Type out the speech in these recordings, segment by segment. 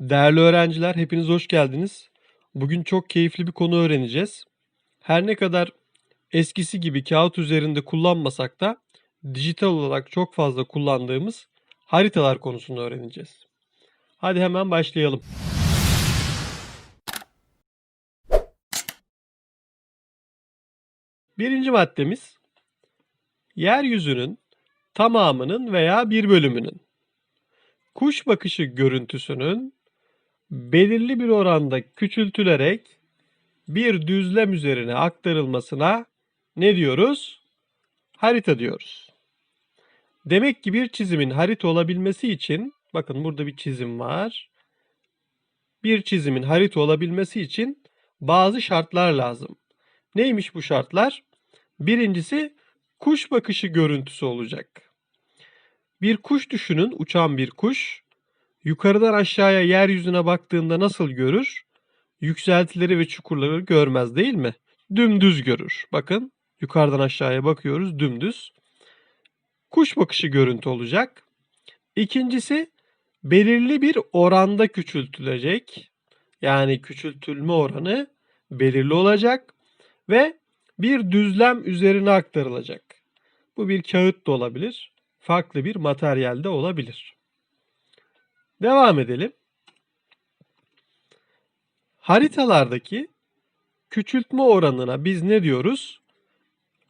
Değerli öğrenciler, hepiniz hoş geldiniz. Bugün çok keyifli bir konu öğreneceğiz. Her ne kadar eskisi gibi kağıt üzerinde kullanmasak da dijital olarak çok fazla kullandığımız haritalar konusunu öğreneceğiz. Hadi hemen başlayalım. Birinci maddemiz yeryüzünün tamamının veya bir bölümünün kuş bakışı görüntüsünün belirli bir oranda küçültülerek bir düzlem üzerine aktarılmasına ne diyoruz? Harita diyoruz. Demek ki bir çizimin harita olabilmesi için bakın burada bir çizim var. Bir çizimin harita olabilmesi için bazı şartlar lazım. Neymiş bu şartlar? Birincisi kuş bakışı görüntüsü olacak. Bir kuş düşünün, uçan bir kuş. Yukarıdan aşağıya yeryüzüne baktığında nasıl görür? Yükseltileri ve çukurları görmez değil mi? Dümdüz görür. Bakın yukarıdan aşağıya bakıyoruz dümdüz. Kuş bakışı görüntü olacak. İkincisi belirli bir oranda küçültülecek. Yani küçültülme oranı belirli olacak ve bir düzlem üzerine aktarılacak. Bu bir kağıt da olabilir, farklı bir materyal de olabilir. Devam edelim. Haritalardaki küçültme oranına biz ne diyoruz?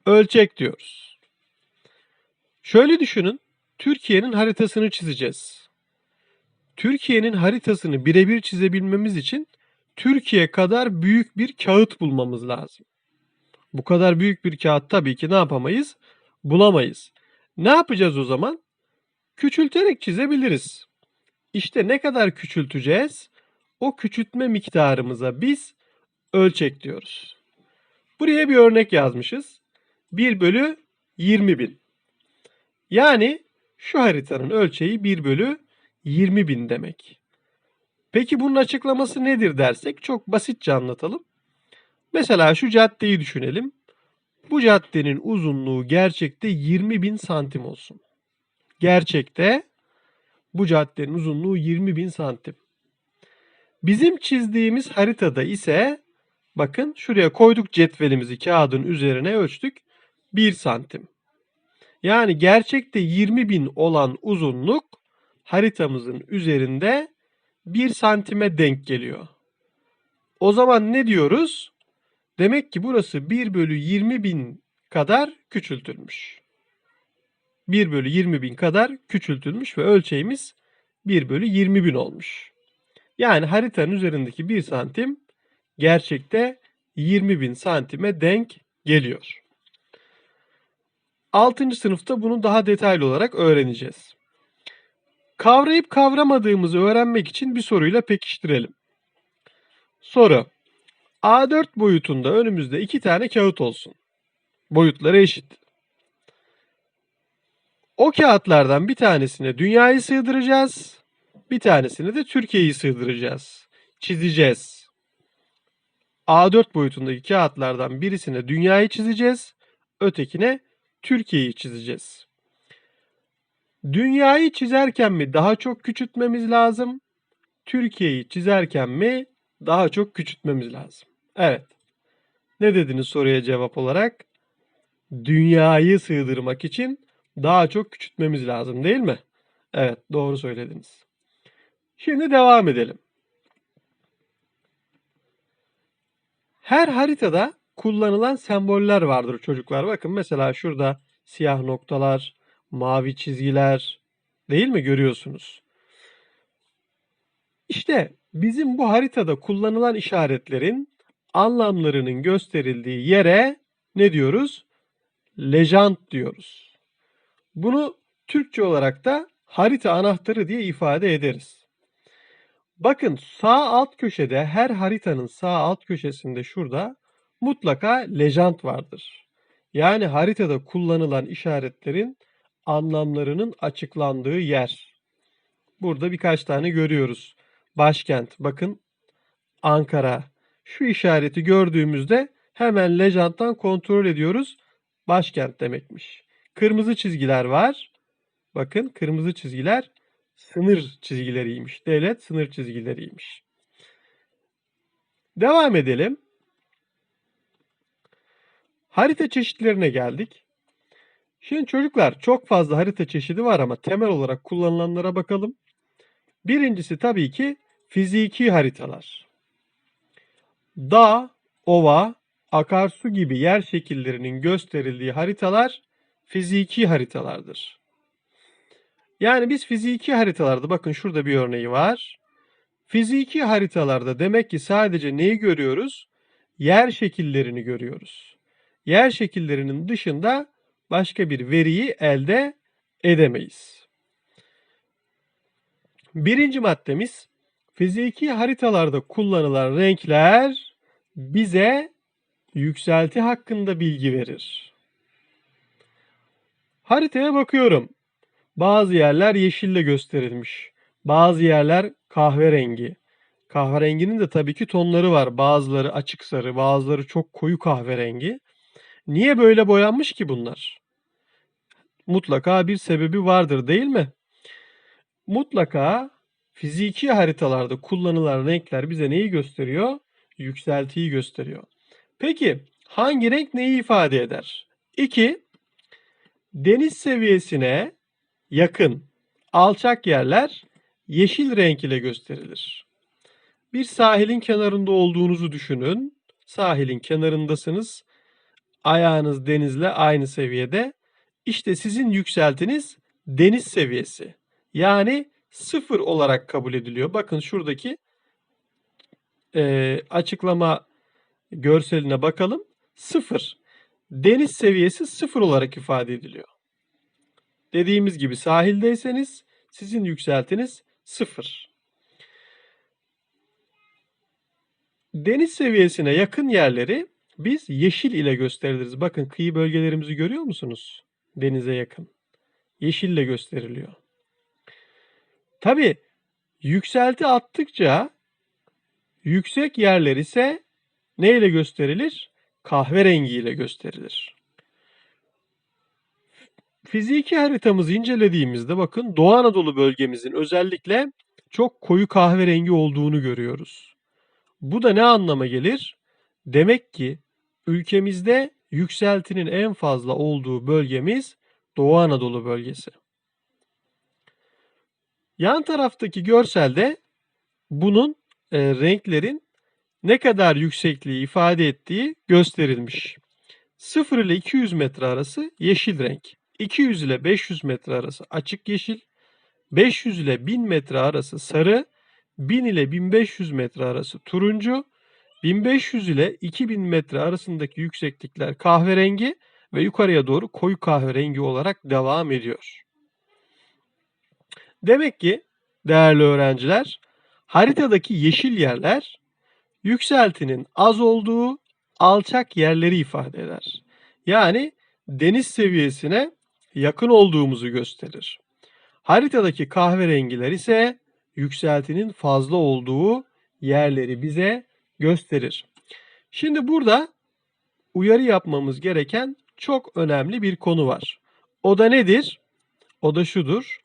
Ölçek diyoruz. Şöyle düşünün. Türkiye'nin haritasını çizeceğiz. Türkiye'nin haritasını birebir çizebilmemiz için Türkiye kadar büyük bir kağıt bulmamız lazım. Bu kadar büyük bir kağıt tabii ki ne yapamayız? Bulamayız. Ne yapacağız o zaman? Küçülterek çizebiliriz. İşte ne kadar küçülteceğiz? O küçültme miktarımıza biz ölçek diyoruz. Buraya bir örnek yazmışız. 1 bölü 20 bin. Yani şu haritanın ölçeği 1 bölü 20 bin demek. Peki bunun açıklaması nedir dersek çok basitçe anlatalım. Mesela şu caddeyi düşünelim. Bu caddenin uzunluğu gerçekte 20 bin santim olsun. Gerçekte bu caddenin uzunluğu 20 bin santim. Bizim çizdiğimiz haritada ise bakın şuraya koyduk cetvelimizi kağıdın üzerine ölçtük 1 santim. Yani gerçekte 20 bin olan uzunluk haritamızın üzerinde 1 santime denk geliyor. O zaman ne diyoruz? Demek ki burası 1 bölü 20 bin kadar küçültülmüş. 1 bölü 20 bin kadar küçültülmüş ve ölçeğimiz 1 bölü 20 bin olmuş. Yani haritanın üzerindeki 1 santim gerçekte 20 bin santime denk geliyor. 6. sınıfta bunu daha detaylı olarak öğreneceğiz. Kavrayıp kavramadığımızı öğrenmek için bir soruyla pekiştirelim. Soru. A4 boyutunda önümüzde iki tane kağıt olsun. Boyutları eşit. O kağıtlardan bir tanesine dünyayı sığdıracağız. Bir tanesine de Türkiye'yi sığdıracağız. Çizeceğiz. A4 boyutundaki kağıtlardan birisine dünyayı çizeceğiz. Ötekine Türkiye'yi çizeceğiz. Dünyayı çizerken mi daha çok küçültmemiz lazım? Türkiye'yi çizerken mi daha çok küçültmemiz lazım? Evet. Ne dediniz soruya cevap olarak? Dünyayı sığdırmak için daha çok küçültmemiz lazım değil mi? Evet doğru söylediniz. Şimdi devam edelim. Her haritada kullanılan semboller vardır çocuklar. Bakın mesela şurada siyah noktalar, mavi çizgiler değil mi görüyorsunuz? İşte bizim bu haritada kullanılan işaretlerin anlamlarının gösterildiği yere ne diyoruz? Lejant diyoruz. Bunu Türkçe olarak da harita anahtarı diye ifade ederiz. Bakın sağ alt köşede her haritanın sağ alt köşesinde şurada mutlaka lejant vardır. Yani haritada kullanılan işaretlerin anlamlarının açıklandığı yer. Burada birkaç tane görüyoruz. Başkent, bakın Ankara. Şu işareti gördüğümüzde hemen lejanttan kontrol ediyoruz. Başkent demekmiş. Kırmızı çizgiler var. Bakın kırmızı çizgiler sınır çizgileriymiş. Devlet sınır çizgileriymiş. Devam edelim. Harita çeşitlerine geldik. Şimdi çocuklar çok fazla harita çeşidi var ama temel olarak kullanılanlara bakalım. Birincisi tabii ki fiziki haritalar. Dağ, ova, akarsu gibi yer şekillerinin gösterildiği haritalar fiziki haritalardır. Yani biz fiziki haritalarda bakın şurada bir örneği var. Fiziki haritalarda demek ki sadece neyi görüyoruz? Yer şekillerini görüyoruz. Yer şekillerinin dışında başka bir veriyi elde edemeyiz. Birinci maddemiz fiziki haritalarda kullanılan renkler bize yükselti hakkında bilgi verir. Haritaya bakıyorum. Bazı yerler yeşille gösterilmiş. Bazı yerler kahverengi. Kahverenginin de tabii ki tonları var. Bazıları açık sarı, bazıları çok koyu kahverengi. Niye böyle boyanmış ki bunlar? Mutlaka bir sebebi vardır değil mi? Mutlaka fiziki haritalarda kullanılan renkler bize neyi gösteriyor? Yükseltiyi gösteriyor. Peki hangi renk neyi ifade eder? 2. Deniz seviyesine yakın alçak yerler yeşil renk ile gösterilir. Bir sahilin kenarında olduğunuzu düşünün. Sahilin kenarındasınız. Ayağınız denizle aynı seviyede. İşte sizin yükseltiniz deniz seviyesi. Yani sıfır olarak kabul ediliyor. Bakın şuradaki e, açıklama görseline bakalım. Sıfır. Deniz seviyesi sıfır olarak ifade ediliyor. Dediğimiz gibi sahildeyseniz sizin yükseltiniz sıfır. Deniz seviyesine yakın yerleri biz yeşil ile gösteriliriz. Bakın kıyı bölgelerimizi görüyor musunuz? Denize yakın. Yeşille gösteriliyor. Tabi yükselti attıkça yüksek yerler ise ne ile gösterilir? Kahverengi ile gösterilir. Fiziki haritamızı incelediğimizde bakın Doğu Anadolu bölgemizin özellikle çok koyu kahverengi olduğunu görüyoruz. Bu da ne anlama gelir? Demek ki ülkemizde yükseltinin en fazla olduğu bölgemiz Doğu Anadolu bölgesi. Yan taraftaki görselde bunun e, renklerin ne kadar yüksekliği ifade ettiği gösterilmiş. 0 ile 200 metre arası yeşil renk. 200 ile 500 metre arası açık yeşil. 500 ile 1000 metre arası sarı. 1000 ile 1500 metre arası turuncu. 1500 ile 2000 metre arasındaki yükseklikler kahverengi ve yukarıya doğru koyu kahverengi olarak devam ediyor. Demek ki değerli öğrenciler haritadaki yeşil yerler yükseltinin az olduğu alçak yerleri ifade eder. Yani deniz seviyesine yakın olduğumuzu gösterir. Haritadaki kahverengiler ise yükseltinin fazla olduğu yerleri bize gösterir. Şimdi burada uyarı yapmamız gereken çok önemli bir konu var. O da nedir? O da şudur.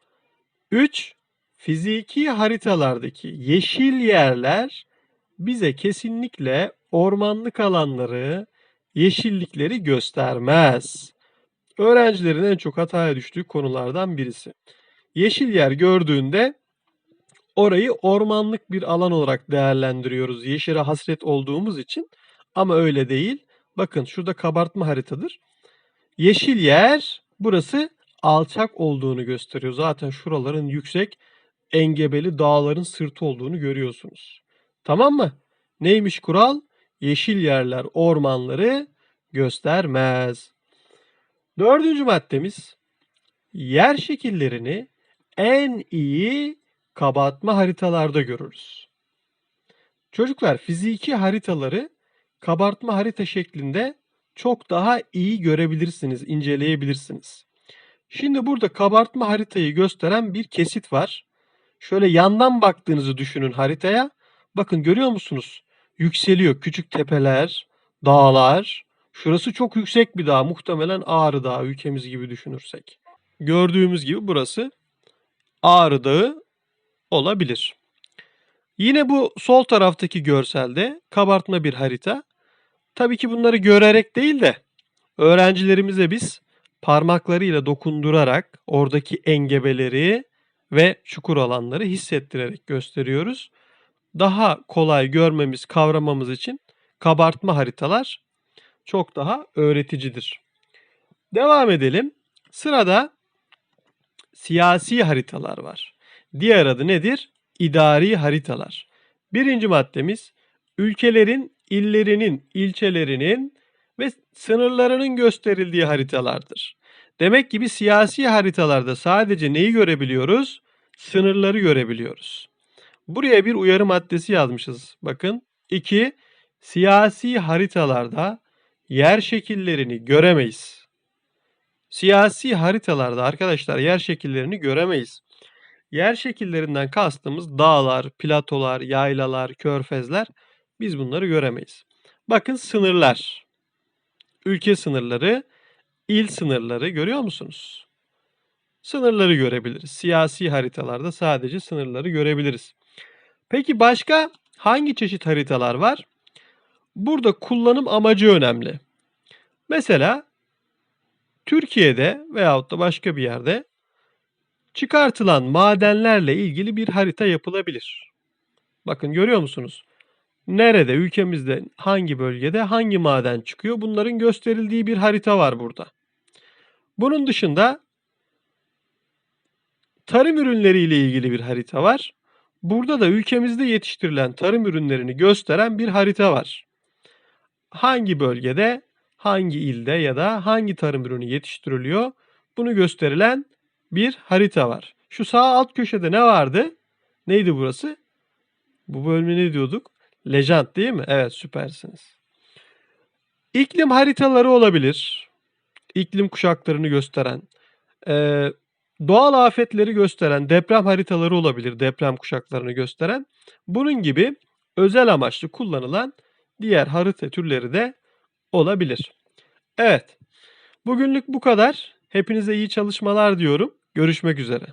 3. Fiziki haritalardaki yeşil yerler bize kesinlikle ormanlık alanları, yeşillikleri göstermez. Öğrencilerin en çok hataya düştüğü konulardan birisi. Yeşil yer gördüğünde orayı ormanlık bir alan olarak değerlendiriyoruz. Yeşile hasret olduğumuz için ama öyle değil. Bakın şurada kabartma haritadır. Yeşil yer burası alçak olduğunu gösteriyor. Zaten şuraların yüksek engebeli dağların sırtı olduğunu görüyorsunuz. Tamam mı? Neymiş kural? Yeşil yerler ormanları göstermez. Dördüncü maddemiz yer şekillerini en iyi kabartma haritalarda görürüz. Çocuklar fiziki haritaları kabartma harita şeklinde çok daha iyi görebilirsiniz, inceleyebilirsiniz. Şimdi burada kabartma haritayı gösteren bir kesit var. Şöyle yandan baktığınızı düşünün haritaya. Bakın görüyor musunuz? Yükseliyor küçük tepeler, dağlar. Şurası çok yüksek bir dağ. Muhtemelen Ağrı Dağı ülkemiz gibi düşünürsek. Gördüğümüz gibi burası Ağrı Dağı olabilir. Yine bu sol taraftaki görselde kabartma bir harita. Tabii ki bunları görerek değil de öğrencilerimize biz parmaklarıyla dokundurarak oradaki engebeleri ve çukur alanları hissettirerek gösteriyoruz. Daha kolay görmemiz, kavramamız için kabartma haritalar çok daha öğreticidir. Devam edelim. Sırada siyasi haritalar var. Diğer adı nedir? İdari haritalar. Birinci maddemiz ülkelerin, illerinin, ilçelerinin ve sınırlarının gösterildiği haritalardır. Demek ki bir siyasi haritalarda sadece neyi görebiliyoruz? Sınırları görebiliyoruz. Buraya bir uyarı maddesi yazmışız. Bakın 2. Siyasi haritalarda yer şekillerini göremeyiz. Siyasi haritalarda arkadaşlar yer şekillerini göremeyiz. Yer şekillerinden kastımız dağlar, platolar, yaylalar, körfezler. Biz bunları göremeyiz. Bakın sınırlar. Ülke sınırları, il sınırları görüyor musunuz? Sınırları görebiliriz. Siyasi haritalarda sadece sınırları görebiliriz. Peki başka hangi çeşit haritalar var? Burada kullanım amacı önemli. Mesela Türkiye'de veyahut da başka bir yerde çıkartılan madenlerle ilgili bir harita yapılabilir. Bakın görüyor musunuz? Nerede, ülkemizde, hangi bölgede hangi maden çıkıyor? Bunların gösterildiği bir harita var burada. Bunun dışında tarım ürünleri ile ilgili bir harita var. Burada da ülkemizde yetiştirilen tarım ürünlerini gösteren bir harita var. Hangi bölgede, hangi ilde ya da hangi tarım ürünü yetiştiriliyor? Bunu gösterilen bir harita var. Şu sağ alt köşede ne vardı? Neydi burası? Bu bölümü ne diyorduk? Legend değil mi? Evet süpersiniz. İklim haritaları olabilir. İklim kuşaklarını gösteren. Ee, doğal afetleri gösteren deprem haritaları olabilir. Deprem kuşaklarını gösteren. Bunun gibi özel amaçlı kullanılan diğer harita türleri de olabilir. Evet. Bugünlük bu kadar. Hepinize iyi çalışmalar diyorum. Görüşmek üzere.